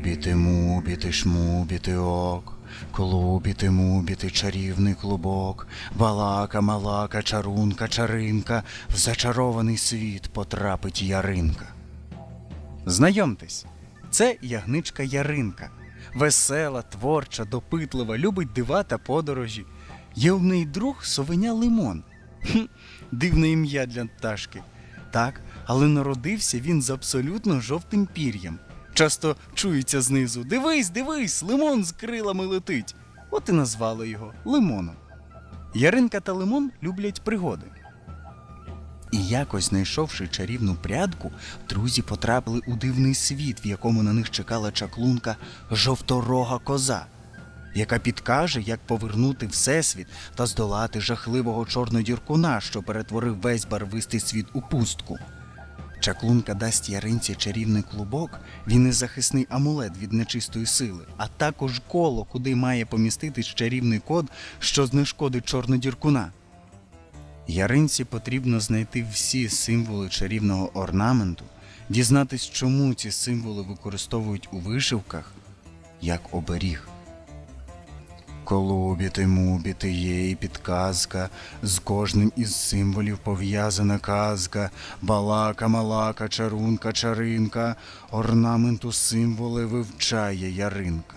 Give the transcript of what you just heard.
Колубіти, мубіти, шмубіти ок, Колубіти, мубіти, чарівний клубок, Балака, малака, чарунка, чаринка, В зачарований світ потрапить яринка. Знайомтесь, це ягничка Яринка. Весела, творча, допитлива, любить дива та подорожі. Є в неї друг совеня Лимон. Хм, дивне ім'я для пташки. Так, але народився він з абсолютно жовтим пір'ям. Часто чується знизу: Дивись, дивись, лимон з крилами летить. От і назвали його Лимоном. Яринка та Лимон люблять пригоди. І якось знайшовши чарівну прядку, друзі потрапили у дивний світ, в якому на них чекала чаклунка жовторога коза, яка підкаже, як повернути всесвіт та здолати жахливого чорнодіркуна, що перетворив весь барвистий світ у пустку. Чаклунка дасть яринці чарівний клубок, він і захисний амулет від нечистої сили, а також коло, куди має поміститись чарівний код, що знешкодить чорнодіркуна. Яринці потрібно знайти всі символи чарівного орнаменту, дізнатись, чому ці символи використовують у вишивках як оберіг. Колубіти, мубіти, є і підказка, з кожним із символів пов'язана казка, балака, малака, чарунка, чаринка, орнаменту символи вивчає яринка.